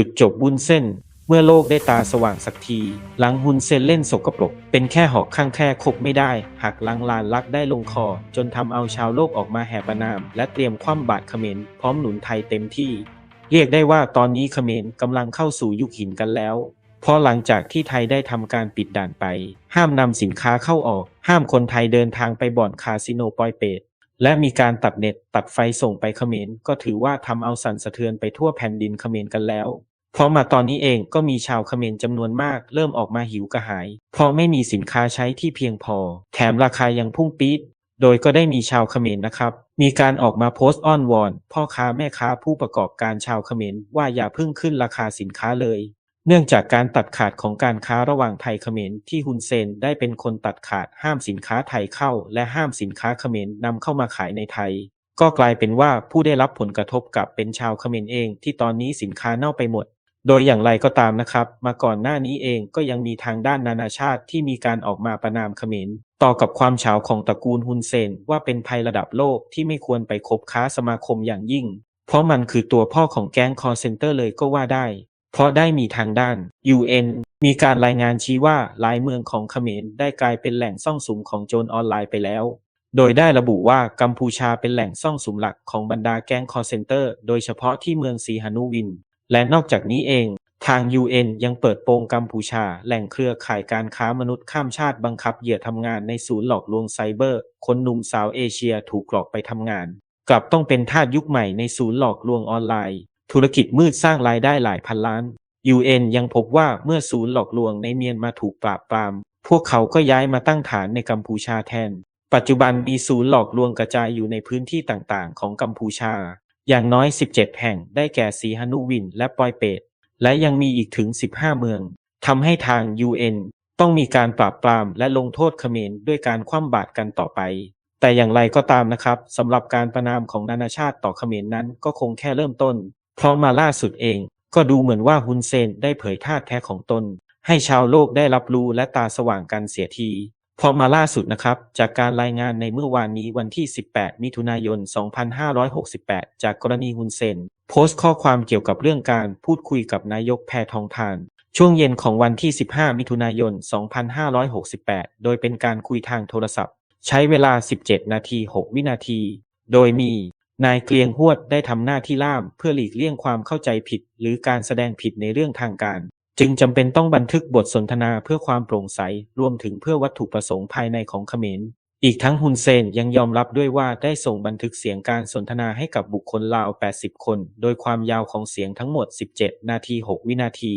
จุดจบวุ้นเส้น เมื่อโลกได้ตาสว่างสักที หลังหุนเซนเล่นสกปรก เป็นแค่หอกข้างแค่คบไม่ได้ หักลังลานลักได้ลงคอ จนทำเอาชาวโลกออกมาแห่ประนาม และเตรียมคว่ำบาตรเขมรพร้อมหนุนไทยเต็มที่ เรียกได้ว่าตอนนี้เขมรกำลังเข้าสู่ยุคหินกันแล้วเพราะหลังจากที่ไทยได้ทำการปิดด่านไป ห้ามนำสินค้าเข้าออก ห้ามคนไทยเดินทางไปบ่อนคาสิโนปอยเปตและมีการตัดเน็ตตัดไฟส่งไปเขมรก็ถือว่าทำเอาสั่นสะเทือนไปทั่วแผ่นดินเขมรกันแล้ว เพราะมาตอนนี้เองก็มีชาวเขมรจำนวนมากเริ่มออกมาหิวกระหาย เพราะไม่มีสินค้าใช้ที่เพียงพอ แถมราคายังพุ่งปี๊ดโดยก็ได้มีชาวเขมรนะครับ มีการออกมาโพสต์อ้อนวอน พ่อค้าแม่ค้าผู้ประกอบการชาวเขมรว่าอย่าเพิ่งขึ้นราคาสินค้าเลย เนื่องจากการตัดขาดของการค้าระหว่างไทยเขมรที่ฮุนเซนได้เป็นคนตัดขาดห้ามสินค้าไทยเข้า และห้ามสินค้าเขมรนำเข้ามาขายในไทย ก็กลายเป็นว่าผู้ได้รับผลกระทบกับเป็นชาวเขมรเองที่ตอนนี้สินค้าเน่าไปหมด โดยอย่างไรก็ตามนะครับ มาก่อนหน้านี้เองก็ยังมีทางด้านนานาชาติที่มีการออกมาประนามเขมรต่อกับความเฉาของตระกูลฮุนเซนว่าเป็นภัยระดับโลกที่ไม่ควรไปคบค้าสมาคมอย่างยิ่ง เพราะมันคือตัวพ่อของแก๊งคอร์เซนเตอร์เลยก็ว่าได้ เพราะได้มีทางด้าน UN มีการรายงานชี้ว่าหลายเมืองของเขมรได้กลายเป็นแหล่งซ่องสุมของโจรออนไลน์ไปแล้วโดยได้ระบุว่ากัมพูชาเป็นแหล่งซ่องสุมหลักของบรรดาแก๊งคอร์เซนเตอร์ โดยเฉพาะที่เมืองซีฮานูวิน และนอกจากนี้เอง ทาง UN ยังเปิดโปงกัมพูชา แหล่งเครือข่ายการค้ามนุษย์ข้ามชาติบังคับเหยื่อทำงานในศูนย์หลอกลวงไซเบอร์ คนหนุ่มสาวเอเชียถูกหลอกไปทำงาน กลับต้องเป็นทาสยุคใหม่ในศูนย์หลอกลวงออนไลน์ ธุรกิจมืดสร้างรายได้หลายพันล้าน UN ยังพบว่าเมื่อศูนย์หลอกลวงในเมียนมาถูกปราบปราม พวกเขาก็ย้ายมาตั้งฐานในกัมพูชาแทน ปัจจุบันมีศูนย์หลอกลวงกระจายอยู่ในพื้นที่ต่างๆ ของกัมพูชา อย่างน้อย 17 แห่งได้แก่สีฮานุวินและปอยเปต และยังมีอีกถึง 15 เมืองทำให้ทาง UN ต้องมีการปราบปรามและลงโทษเขมรด้วยการคว่ำบาตรกันต่อไป แต่อย่างไรก็ตามนะครับสำหรับการประนามของนานาชาติต่อเขมรนั้นก็คงแค่เริ่มต้น เพราะมาล่าสุดเอง ก็ดูเหมือนว่าฮุนเซนได้เผยท่าแท้ของตน ให้ชาวโลกได้รับรู้และตาสว่างกันเสียที พราะมาล่าสุดนะครับ จากการรายงานในเมื่อวานนี้วันที่ 18 มิถุนายน 2568 จากกรณีฮุนเซน โพสต์ข้อความเกี่ยวกับเรื่องการพูดคุยกับนายกแพทองทาน ช่วงเย็นของวันที่ 15 มิถุนายน 2568 โดยเป็นการคุยทางโทรศัพท์ ใช้เวลา 17 นาที 6 วินาที โดยมี นายเกลียงหวดได้ทำหน้าที่ล่ามเพื่อหลีกเลี่ยงความเข้าใจผิด หรือการแสดงผิดในเรื่องทางการ จึงจำเป็นต้องบันทึกบทสนทนาเพื่อความโปร่งใส รวมถึงเพื่อวัตถุประสงค์ภายในของเขมร อีกทั้งฮุนเซนยังยอมรับด้วยว่าได้ส่งบันทึกเสียงการสนทนาให้กับบุคคลลาว 80 คน โดยความยาวของเสียงทั้งหมด 17 นาที 6 วินาที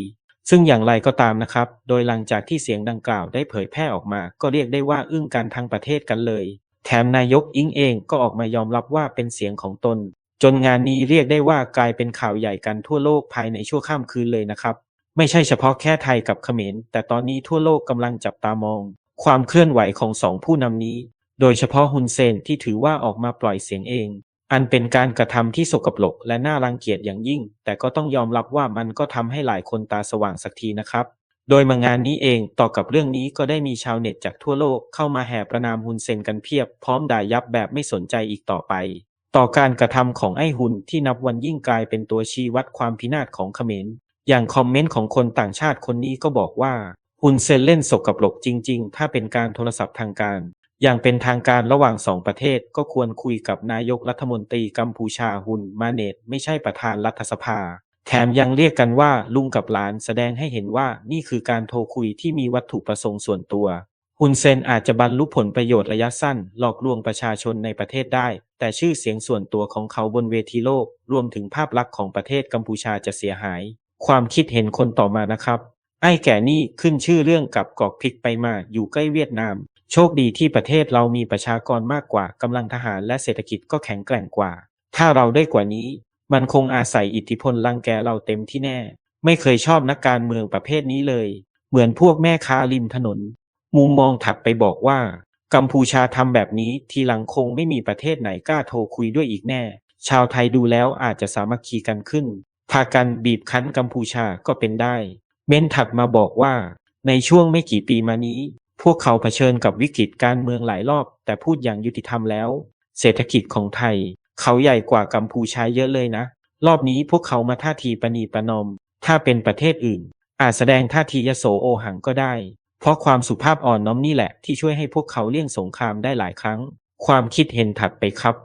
ซึ่งอย่างไรก็ตามนะครับ โดยหลังจากที่เสียงดังกล่าวได้เผยแพร่ออกมา ก็เรียกได้ว่าอึ้งกันทั้งประเทศกันเลย แถมนายกอิงเองก็ออกมายอมรับว่าเป็นเสียงของตน จนงานนี้เรียกได้ว่ากลายเป็นข่าวใหญ่กันทั่วโลกภายในชั่วข้ามคืนเลยนะครับ ไม่ใช่เฉพาะแค่ไทยกับเขมร แต่ตอนนี้ทั่วโลกกำลังจับตามอง ความเคลื่อนไหวของสองผู้นำนี้ โดยเฉพาะฮุนเซนที่ถือว่าออกมาปล่อยเสียงเอง อันเป็นการกระทำที่สกปรกและน่ารังเกียจอย่างยิ่ง แต่ก็ต้องยอมรับว่ามันก็ทำให้หลายคนตาสว่างสักทีนะครับ โดยมางานนี้เองต่อกับเรื่องนี้ก็ได้มีชาวเน็ตจากทั่วโลกเข้ามาแห่ประนามฮุนเซนกันเพียบ พร้อมด่ายับแบบไม่สนใจอีกต่อไปต่อการกระทำของไอ้หุนที่นับวันยิ่งกลายเป็นตัวชี้วัดความพินาศของเขมร อย่างคอมเมนต์ของคนต่างชาติคนนี้ก็บอกว่าฮุนเซนเล่นสกปรกจริง ๆ ถ้าเป็นการโทรศัพท์ทางการ อย่างเป็นทางการระหว่างสองประเทศก็ควรคุยกับนายกรัฐมนตรีกัมพูชาฮุนมาเนตไม่ใช่ประธานรัฐสภา แถมยังเรียกกันว่าลุงกับหลานแสดงให้เห็นว่านี่คือการโทรคุยที่มีวัตถุประสงค์ส่วนตัวฮุนเซนอาจจะบรรลุผลประโยชน์ระยะสั้น หลอกลวงประชาชนในประเทศได้ แต่ชื่อเสียงส่วนตัวของเขาบนเวทีโลก รวมถึงภาพลักษณ์ของประเทศกัมพูชาจะเสียหาย ความคิดเห็นคนต่อมานะครับ ไอ้แก่นี่ขึ้นชื่อเรื่องกับกอกพริกไปมาอยู่ใกล้เวียดนาม โชคดีที่ประเทศเรามีประชากรมากกว่ากำลังทหารและเศรษฐกิจก็แข็งแกร่งกว่า ถ้าเราได้กว่านี้ มันคงอาศัยอิทธิพลรังแกเราเต็มที่แน่ ไม่เคยชอบนักการเมืองประเภทนี้เลย เหมือนพวกแม่ค้าริมถนน มุมมองถัดไปบอกว่า กัมพูชาทำแบบนี้ทีหลังคงไม่มีประเทศไหนกล้าโทรคุยด้วยอีกแน่ ชาวไทยดูแล้วอาจจะสามัคคีกันขึ้น พากันบีบคั้นกัมพูชาก็เป็นได้ เม้นถัดมาบอกว่า ในช่วงไม่กี่ปีมานี้ พวกเขาเผชิญกับวิกฤตการเมืองหลายรอบ แต่พูดอย่างยุติธรรมแล้ว เศรษฐกิจของไทย เขาใหญ่กว่ากัมพูชาเยอะเลยนะ รอบนี้พวกเขามาท่าทีประนีประนอมถ้าเป็นประเทศอื่น อาจแสดงท่าทียโสโอหังก็ได้ เพราะความสุภาพอ่อนน้อมนี่แหละที่ช่วยให้พวกเขาเลี่ยงสงครามได้หลายครั้ง ความคิดเห็นถัดไปครับ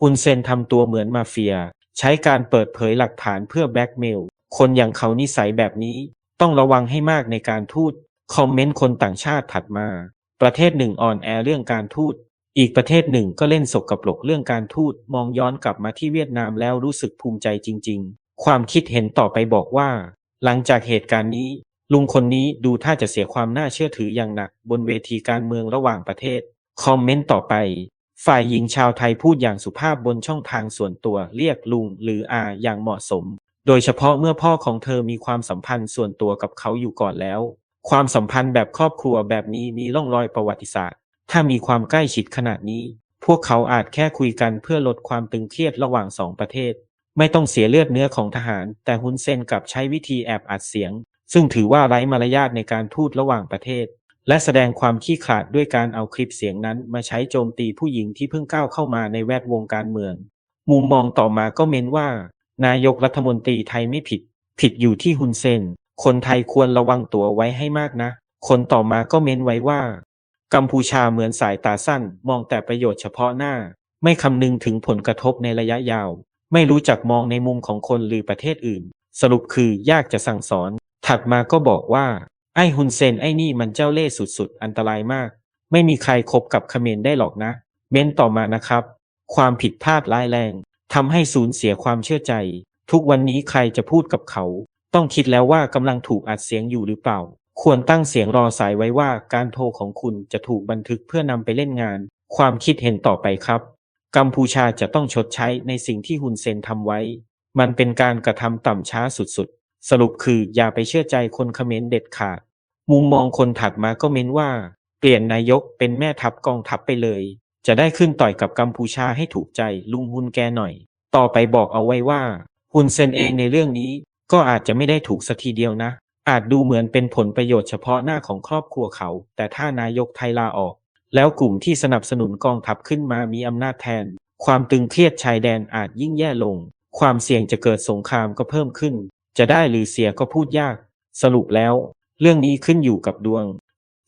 ฮุนเซนทำตัวเหมือนมาเฟีย ใช้การเปิดเผยหลักฐานเพื่อแบล็กเมล คนอย่างเขานิสัยแบบนี้ ต้องระวังให้มากในการทูตคอมเมนต์คนต่างชาติถัดมา ประเทศหนึ่งอ่อนแอเรื่องการทูตอีกประเทศหนึ่งก็เล่นสกปรกเรื่องการทูตมองย้อนกลับมาที่เวียดนามแล้วรู้สึกภูมิใจจริง ๆ ความคิดเห็นต่อไปบอกว่า หลังจากเหตุการณ์นี้ ลุงคนนี้ดูท่าจะเสียความน่าเชื่อถืออย่างหนัก บนเวทีการเมืองระหว่างประเทศ คอมเมนต์ต่อไป ฝ่ายหญิงชาวไทยพูดอย่างสุภาพบนช่องทางส่วนตัวเรียกลุงหรืออาอย่างเหมาะสม โดยเฉพาะเมื่อพ่อของเธอมีความสัมพันธ์ส่วนตัวกับเขาอยู่ก่อนแล้ว ความสัมพันธ์แบบครอบครัวแบบนี้มีร่องรอยประวัติศาสตร์ ถ้ามีความใกล้ชิดขนาดนี้ พวกเขาอาจแค่คุยกันเพื่อลดความตึงเครียดระหว่างสองประเทศ ไม่ต้องเสียเลือดเนื้อของทหาร แต่ฮุนเซนกลับใช้วิธีแอบอัดเสียง ซึ่งถือว่าไร้มารยาทในการทูตระหว่างประเทศ และแสดงความขี้ขลาดด้วยการเอาคลิปเสียงนั้นมาใช้โจมตีผู้หญิงที่เพิ่งก้าวเข้ามาในแวดวงการเมือง มุมมองต่อมาก็เม้นว่า นายกรัฐมนตรีไทยไม่ผิด ผิดอยู่ที่ฮุนเซน คนไทยควรระวังตัวไว้ให้มากนะ คนต่อมาก็เม้นไว้ว่า กัมพูชาเหมือนสายตาสั้น มองแต่ประโยชน์เฉพาะหน้า ไม่คำนึงถึงผลกระทบในระยะยาว ไม่รู้จักมองในมุมของคนหรือประเทศอื่น สรุปคือยากจะสั่งสอน ถัดมาก็บอกว่า ไอ้ฮุนเซนไอ้นี่มันเจ้าเล่ห์สุดๆ อันตรายมาก ไม่มีใครคบกับเขมรได้หรอกนะ เม้นต่อมานะครับ ความผิดพลาดร้ายแรงทำให้สูญเสียความเชื่อใจ ทุกวันนี้ใครจะพูดกับเขา ต้องคิดแล้วว่ากำลังถูกอัดเสียงอยู่หรือเปล่า ควรตั้งเสียงรอสายไว้ว่าการโทรของคุณจะถูกบันทึกเพื่อนำไปเล่นงาน ความคิดเห็นต่อไปครับ กัมพูชาจะต้องชดใช้ในสิ่งที่ฮุนเซนทำไว้ มันเป็นการกระทำต่ำช้าสุดๆ สรุปคืออย่าไปเชื่อใจคนเขมรเด็ดขาด มุมมองคนถัดมาก็เม้นว่า เปลี่ยนนายกเป็นแม่ทัพกองทัพไปเลย จะได้ขึ้นต่อยกับกัมพูชาให้ถูกใจลุงฮุนแกหน่อย ต่อไปบอกเอาไว้ว่าฮุนเซนเองในเรื่องนี้ ก็อาจจะไม่ได้ถูกสักทีเดียวนะ อาจดูเหมือนเป็นผลประโยชน์เฉพาะหน้าของครอบครัวเขา แต่ถ้านายกไทยลาออก แล้วกลุ่มที่สนับสนุนกองทัพขึ้นมามีอำนาจแทน ความตึงเครียดชายแดนอาจยิ่งแย่ลง ความเสี่ยงจะเกิดสงครามก็เพิ่มขึ้น จะได้หรือเสียก็พูดยาก สรุปแล้ว เรื่องนี้ขึ้นอยู่กับดวง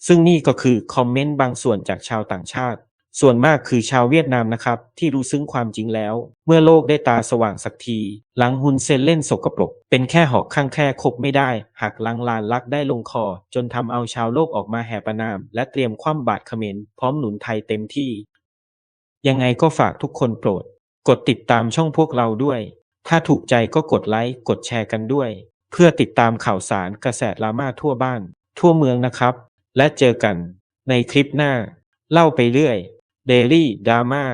ซึ่งนี่ก็คือคอมเมนต์บางส่วนจากชาวต่างชาติ ส่วนมากคือชาวเวียดนามนะครับ ที่รู้ซึ้งความจริงแล้ว เมื่อโลกได้ตาสว่างสักที หลังฮุนเซนเล่นสกปรก เป็นแค่หอกข้างแค่คบไม่ได้หากลังลานลักได้ลงคอ จนทำเอาชาวโลกออกมาแห่ประนาม และเตรียมคว่ำบาตรเขมรพร้อมหนุนไทยเต็มที่ ยังไงก็ฝากทุกคนโปรด กดติดตามช่องพวกเราด้วย ถ้าถูกใจก็กดไลค์กดแชร์กันด้วย เพื่อติดตามข่าวสารกระแสดราม่าทั่วบ้าน ทั่วเมืองนะครับ และเจอกันในคลิปหน้า เล่าไปเรื่อย Daily Drama